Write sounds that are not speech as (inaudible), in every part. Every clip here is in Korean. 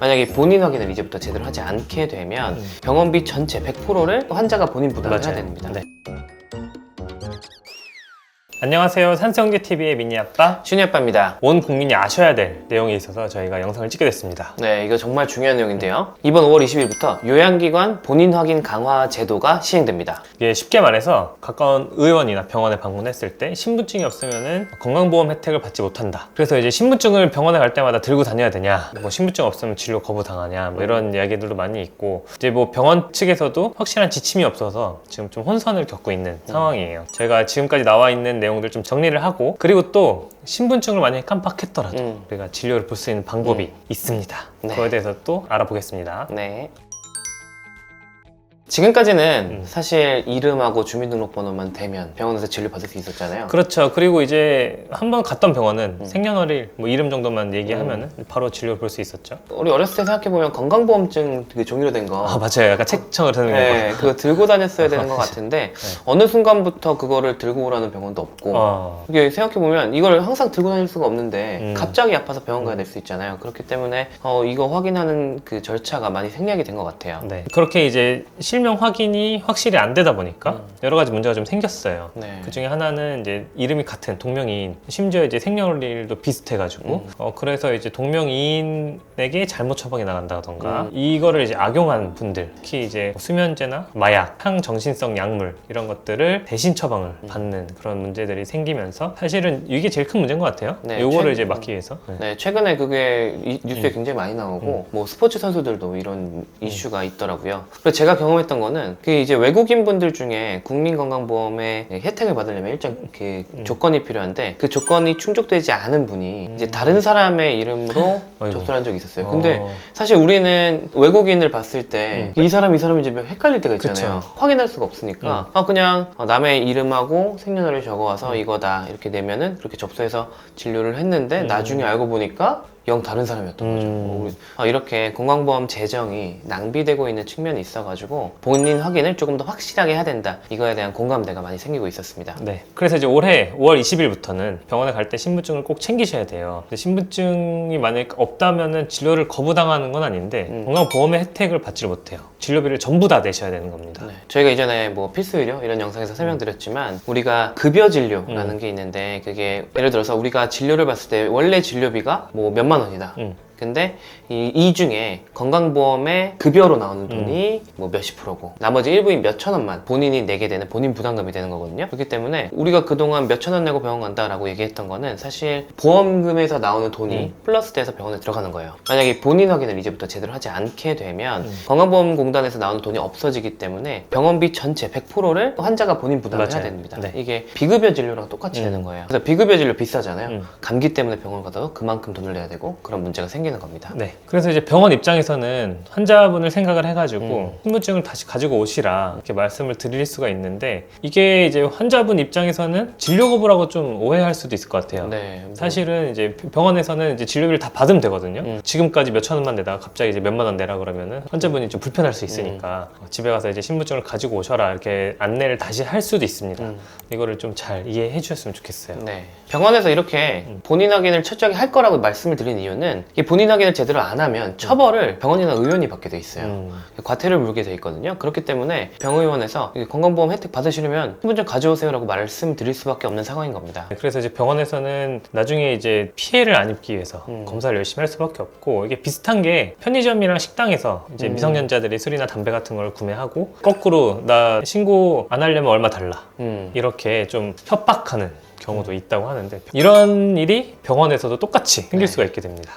만약에 본인 확인을 이제부터 제대로 하지 않게 되면 음. 병원비 전체 100%를 환자가 본인 부담을 해야. 됩니다. 네. 안녕하세요. 산성계 TV의 미니 아빠. 신이 아빠입니다. 온 국민이 아셔야 될 내용이 있어서 저희가 영상을 찍게 됐습니다. 네, 이거 정말 중요한 내용인데요. 이번 5월 20일부터 요양기관 본인 확인 강화 제도가 시행됩니다. 이게 쉽게 말해서 가까운 의원이나 병원에 방문했을 때 신분증이 없으면은 건강보험 혜택을 받지 못한다. 그래서 이제 신분증을 병원에 갈 때마다 들고 다녀야 되냐, 뭐 신분증 없으면 진료 거부 당하냐, 뭐 이런 이야기들도 많이 있고 이제 뭐 병원 측에서도 확실한 지침이 없어서 지금 좀 혼선을 겪고 있는 상황이에요. 저희가 지금까지 나와 있는 내 용들 좀 정리를 하고 그리고 또 신분증을 만약에 깜빡했더라도 음. 우리가 진료를 볼 수 있는 방법이 있습니다. 네. 그거에 대해서 또 알아보겠습니다. 네. 지금까지는 음. 사실 이름하고 주민등록번호만 되면 병원에서 진료 받을 수 있었잖아요. 그렇죠. 그리고 이제 한 번 갔던 병원은 음. 생년월일 뭐 이름 정도만 얘기하면은 바로 진료 를 볼 수 있었죠. 우리 어렸을 때 생각해 보면 건강보험증 되게 종이로 된 거. 아 맞아요. 약간 책청을 하는 네, 그거 들고 다녔어야 (laughs) 되는 것 같은데 어느 순간부터 그거를 들고 오라는 병원도 없고 거. 어. 이게 생각해 보면 이걸 항상 들고 다닐 수가 없는데 음. 갑자기 아파서 병원 가야 될 수 있잖아요. 그렇기 때문에 어, 이거 확인하는 그 절차가 많이 생략이 된 것 같아요. 네. 그렇게 이제 실명 확인이 확실히 안 되다 보니까 여러 가지 문제가 좀 생겼어요. 음. 네. 그 중에 하나는 이제 이름이 같은 동명이인 심지어 이제 생년월일도 비슷해가지고 음. 어 그래서 이제 동명이인에게 잘못 처방이 나간다던가 음. 이거를 이제 악용한 분들 특히 이제 수면제나 마약, 항정신성 약물 이런 것들을 대신 처방을 음. 받는 그런 문제들이 생기면서 사실은 이게 제일 큰 문제인 것 같아요. 네, 요거를 최근- 이제 막기 위해서. 네. 네, 최근에 그게 이- 음. 뉴스에 굉장히 많이 나오고 뭐 스포츠 선수들도 이런 이슈가 있더라고요. 그리고 제가 경험했던 거는 그 이제 외국인 분들 중에 국민건강보험의 혜택을 받으려면 일정 그 음. 조건이 필요한데 그 조건이 충족되지 않은 분이 이제 다른 사람의 이름으로 음. 접수한 적이 있었어요. 근데 어, 사실 우리는 외국인을 봤을 때 이 사람 이 사람인지 헷갈릴 때가 있잖아요. 그쵸. 확인할 수가 없으니까 아 그냥 어, 남의 이름하고 생년월일 적어와서 음. 이거다 이렇게 내면은 그렇게 접수해서 진료를 했는데 음. 나중에 알고 보니까 영 다른 사람이었던 거죠. 음. 어, 우리- 아, 이렇게 건강보험 재정이 낭비되고 있는 측면이 있어가지고 본인 확인을 조금 더 확실하게 해야 된다. 이거에 대한 공감대가 많이 생기고 있었습니다. 네. 그래서 이제 올해 5월 20일부터는 병원에 갈 때 신분증을 꼭 챙기셔야 돼요. 근데 신분증이 만약에 없다면은 진료를 거부당하는 건 아닌데 음. 건강보험의 혜택을 받지를 못해요. 진료비를 전부 다 내셔야 되는 겁니다. 네. 저희가 이전에 뭐 필수 의료 이런 영상에서 설명드렸지만 우리가 급여 진료라는 음. 게 있는데 그게 예를 들어서 우리가 진료를 봤을 때 원래 진료비가 뭐 몇만 원이다. 음. 근데 이, 이 중에 건강보험의 급여로 나오는 돈이 뭐 몇십 프로고 나머지 일부인 몇천 원만 본인이 내게 되는 본인 부담금이 되는 거거든요. 그렇기 때문에 우리가 그동안 몇천 원 내고 병원 간다라고 얘기했던 거는 사실 보험금에서 나오는 돈이 음. 플러스 돼서 병원에 들어가는 거예요. 만약에 본인 확인을 이제부터 제대로 하지 않게 되면 음. 건강보험공단에서 나오는 돈이 없어지기 때문에 병원비 전체 100%를 환자가 본인 부담을 해야 맞아요. 됩니다. 네. 이게 비급여 진료랑 똑같이 음. 되는 거예요. 그래서 비급여 진료 비싸잖아요. 음. 감기 때문에 병원 가도 그만큼 돈을 내야 되고 그런 문제가 생기 는 겁니다. 네. 그래서 이제 병원 입장에서는 환자분을 생각을 해가지고 음. 신분증을 다시 가지고 오시라 이렇게 말씀을 드릴 수가 있는데 이게 이제 환자분 입장에서는 진료 거부라고 좀 오해할 수도 있을 것 같아요. 네, 뭐 사실은 이제 병원에서는 이제 진료비를 다 받으면 되거든요. 음. 지금까지 몇 천 원만 내다가 갑자기 이제 몇만 원 내라 그러면은 환자분이 좀 불편할 수 있으니까 음. 어, 집에 가서 이제 신분증을 가지고 오셔라 이렇게 안내를 다시 할 수도 있습니다. 음, 이거를 좀 잘 이해해 주셨으면 좋겠어요. 네. 병원에서 이렇게 음. 본인 확인을 철저하게 할 거라고 말씀을 드린 이유는 이 본인 확인을 제대로 안 하면 처벌을 병원이나 의원이 받게 돼 있어요. 음. 과태료를 물게 돼 있거든요. 그렇기 때문에 병의원에서 이 건강보험 혜택 받으시려면 신분증 가져오세요라고 말씀드릴 수밖에 없는 상황인 겁니다. 네, 그래서 이제 병원에서는 나중에 이제 피해를 안 입기 위해서 음. 검사를 열심히 할 수밖에 없고 이게 비슷한 게 편의점이랑 식당에서 이제 음. 미성년자들이 술이나 담배 같은 걸 구매하고 거꾸로 나 신고 안 하려면 얼마 달라 음. 이렇게 좀 협박하는 경우도 있다고 하는데 이런 일이 병원에서도 똑같이 생길 네. 수가 있게 됩니다.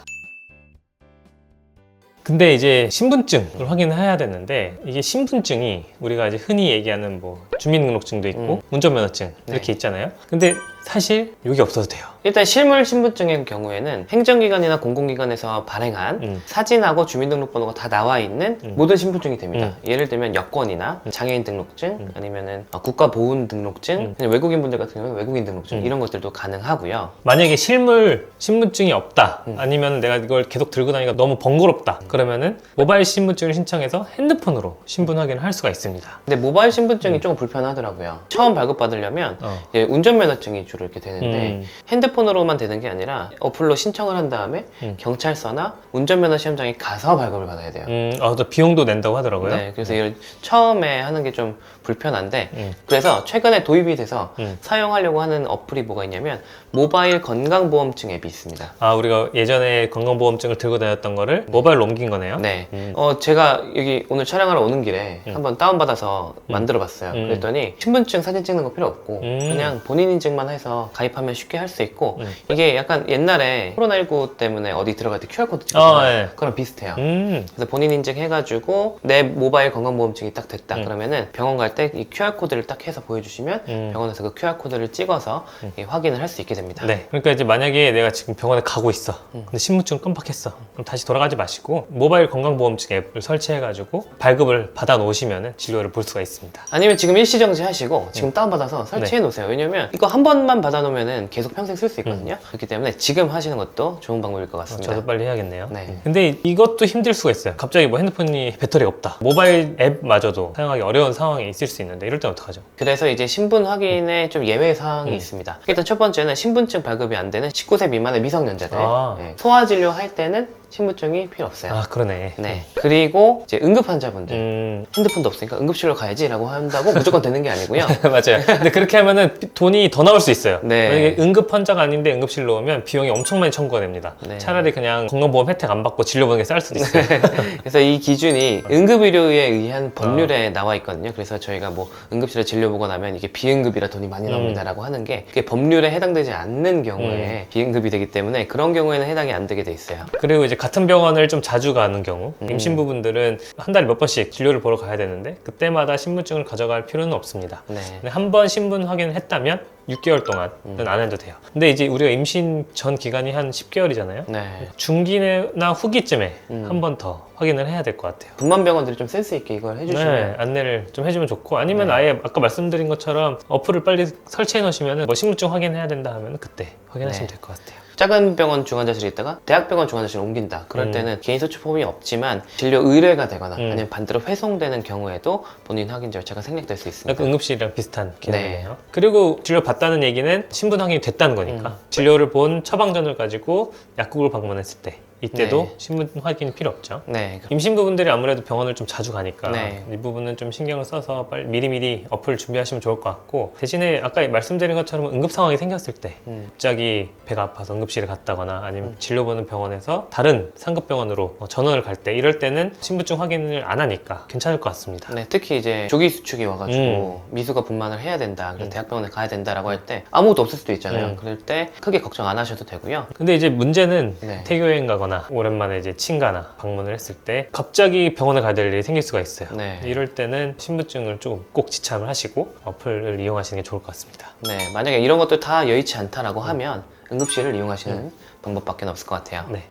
근데 이제 신분증을 확인해야 되는데 이게 신분증이 우리가 이제 흔히 얘기하는 뭐 주민등록증도 있고 음. 운전면허증 이렇게 네. 있잖아요. 근데 사실 여기 없어도 돼요. 일단 실물 신분증의 경우에는 행정기관이나 공공기관에서 발행한 음. 사진하고 주민등록번호가 다 나와 있는 음. 모든 신분증이 됩니다. 예를 들면 여권이나 장애인 등록증 음. 아니면은 어, 국가보훈 등록증 음. 외국인 분들 같은 경우는 외국인 등록증 음. 이런 것들도 가능하고요. 만약에 실물 신분증이 없다 음. 아니면 내가 이걸 계속 들고 다니기가 너무 번거롭다 그러면은 모바일 신분증을 신청해서 핸드폰으로 신분 확인을 할 수가 있습니다. 근데 모바일 신분증이 조금 불편하더라고요. 처음 발급받으려면 어. 운전면허증이 주로 이렇게 되는데 음. 핸드폰으로만 되는 게 아니라 어플로 신청을 한 다음에 음. 경찰서나 운전면허 시험장에 가서 발급을 받아야 돼요. 음, 아, 또 비용도 낸다고 하더라고요. 네, 그래서 이걸 처음에 하는 게 좀 불편한데 음. 그래서 최근에 도입이 돼서 음. 사용하려고 하는 어플이 뭐가 있냐면 모바일 건강보험증 앱이 있습니다. 아, 우리가 예전에 건강보험증을 들고 다녔던 거를 모바일로 옮긴 거네요. 네. 음. 어, 제가 여기 오늘 촬영하러 오는 길에 음. 한번 다운받아서 만들어 봤어요. 음. 그랬더니 신분증 사진 찍는 거 필요 없고 음. 그냥 본인 인증만 해서 가입하면 쉽게 할 수 있고 음. 이게 약간 옛날에 코로나19 때문에 어디 들어갈 때 QR코드 어, 찍잖아요. 네. 그랑 비슷해요. 음. 그래서 본인 인증 해가지고 내 모바일 건강보험증이 딱 됐다 음. 그러면은 병원 갈 때 이 QR코드를 딱 해서 보여주시면 음. 병원에서 그 QR코드를 찍어서 이 확인을 할 수 있게 됩니다. 네. 그러니까 이제 만약에 내가 지금 병원에 가고 있어. 음. 근데 신분증 깜빡했어. 그럼 다시 돌아가지 마시고 모바일 건강보험증 앱을 설치해가지고 발급을 받아 놓으시면 진료를 볼 수가 있습니다. 아니면 지금 일시정지 하시고 지금 네. 다운받아서 설치해 놓으세요. 왜냐면 이거 한 번만 받아놓으면 계속 평생 쓸 수 있거든요. 그렇기 때문에 지금 하시는 것도 좋은 방법일 것 어, 같습니다. 저도 빨리 해야겠네요. 네. 음. 근데 이것도 힘들 수가 있어요. 갑자기 뭐 핸드폰이 배터리가 없다. 모바일 앱마저도 사용하기 어려운 상황이 있을 수 있는데 이럴 땐 어떡하죠? 그래서 이제 신분 확인에 좀 예외 사항이 음. 있습니다. 일단 첫 번째는 신분증 발급이 안 되는 19세 미만의 미성년자들. 아. 네. 소아 진료 할 때는 신분증이 필요 없어요. 아 그러네. 네. 그리고 이제 응급 환자분들. 음 핸드폰도 없으니까 응급실로 가야지라고 한다고 무조건 되는 게 아니고요. (laughs) 맞아요. 근데 그렇게 하면은 돈이 더 나올 수 있어요. 네. 만약에 응급 환자가 아닌데 응급실로 오면 비용이 엄청 많이 청구가 됩니다. 네. 차라리 그냥 건강보험 혜택 안 받고 진료 보는 게 쌀 수도 있어요. (laughs) 그래서 이 기준이 응급의료에 의한 법률에 아. 나와 있거든요. 그래서 저희가 뭐 응급실에 진료 보고 나면 이게 비응급이라 돈이 많이 음. 나옵니다라고 하는 게 그게 법률에 해당되지 않는 경우에 비응급이 되기 때문에 그런 경우에는 해당이 안 되게 돼 있어요. 그리고 이제 같은 병원을 좀 자주 가는 경우 음. 임신부분들은 한 달에 몇 번씩 진료를 보러 가야 되는데 그때마다 신분증을 가져갈 필요는 없습니다. 네. 근데 한 번 신분 확인을 했다면 6개월 동안은 음. 안 해도 돼요. 근데 이제 우리가 임신 전 기간이 한 10개월이잖아요. 네. 중기나 후기쯤에 음. 한번 더 확인을 해야 될 것 같아요. 분만 병원들이 좀 센스 있게 이걸 네, 해주시면 안내를 좀 해주면 좋고 아니면 네. 아예 아까 말씀드린 것처럼 어플을 빨리 설치해 놓으시면 뭐 신분증 확인해야 된다 하면 그때 확인하시면 네. 될것 같아요. 작은 병원 중환자실에 있다가 대학병원 중환자실에 옮긴다. 그럴 음. 때는 개인소추 폼이 없지만 진료 의뢰가 되거나 음. 아니면 반대로 회송되는 경우에도 본인 확인 절차가 생략될 수 있습니다. 약간 응급실이랑 비슷한 개념이에요. 네. 그리고 진료 받다는 얘기는 신분 확인이 됐다는 거니까 음. 진료를 본 처방전을 가지고 약국을 방문했을 때 이때도 네. 신분 확인이 필요 없죠. 네. 임신부분들이 아무래도 병원을 좀 자주 가니까 네. 이 부분은 좀 신경을 써서 빨리 미리미리 어플 준비하시면 좋을 것 같고 대신에 아까 말씀드린 것처럼 응급 상황이 생겼을 때 음. 갑자기 배가 아파서 응급실에 갔다거나 아니면 진료 보는 병원에서 다른 상급 병원으로 뭐 전원을 갈 때 이럴 때는 신분증 확인을 안 하니까 괜찮을 것 같습니다. 네, 특히 이제 조기 수축이 와가지고 미수가 분만을 해야 된다. 그래서 음. 대학병원에 가야 된다라고 할 때 아무것도 없을 수도 있잖아요. 음. 그럴 때 크게 걱정 안 하셔도 되고요. 근데 이제 문제는 네. 태교여행 가거나 오랜만에 이제 친가나 방문을 했을 때 갑자기 병원에 가야 될 일이 생길 수가 있어요. 네. 이럴 때는 신분증을 조금 꼭 지참을 하시고 어플을 이용하시는 게 좋을 것 같습니다. 네, 만약에 이런 것도 다 여의치 않다라고 하면 응급실을 이용하시는 방법밖에 없을 것 같아요. 네.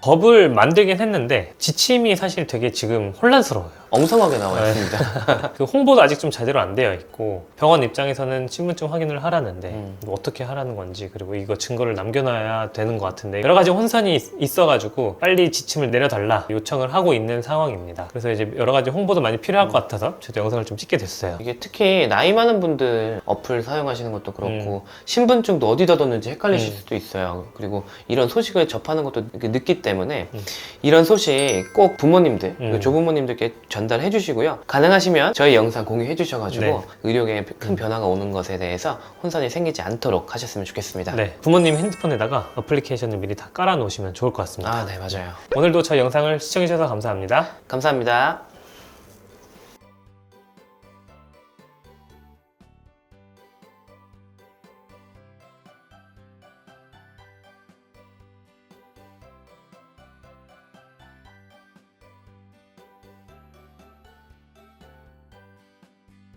법을 만들긴 했는데 지침이 사실 되게 지금 혼란스러워요. 엉성하게 나와 네. 있습니다. (laughs) 그 홍보도 아직 좀 제대로 안 되어 있고 병원 입장에서는 신분증 확인을 하라는데 음. 뭐 어떻게 하라는 건지 그리고 이거 증거를 남겨놔야 되는 것 같은데 여러 가지 혼선이 있- 있어가지고 빨리 지침을 내려달라 요청을 하고 있는 상황입니다. 그래서 이제 여러 가지 홍보도 많이 필요할 것 같아서 저도 영상을 좀 찍게 됐어요. 이게 특히 나이 많은 분들 어플 사용하시는 것도 그렇고 신분증도 어디다 뒀는지 헷갈리실 음. 수도 있어요. 그리고 이런 소식을 접하는 것도 이렇게 늦기 때문에 음. 이런 소식 꼭 부모님들, 그리고 음. 조부모님들께 전달해 주시고요. 가능하시면 저희 영상 공유해 주셔가지고 네. 의료계에 큰 변화가 오는 것에 대해서 혼선이 생기지 않도록 하셨으면 좋겠습니다. 네, 부모님 핸드폰에다가 어플리케이션을 미리 다 깔아 놓으시면 좋을 것 같습니다. 아, 네, 맞아요. 오늘도 저희 영상을 시청해 주셔서 감사합니다. 감사합니다.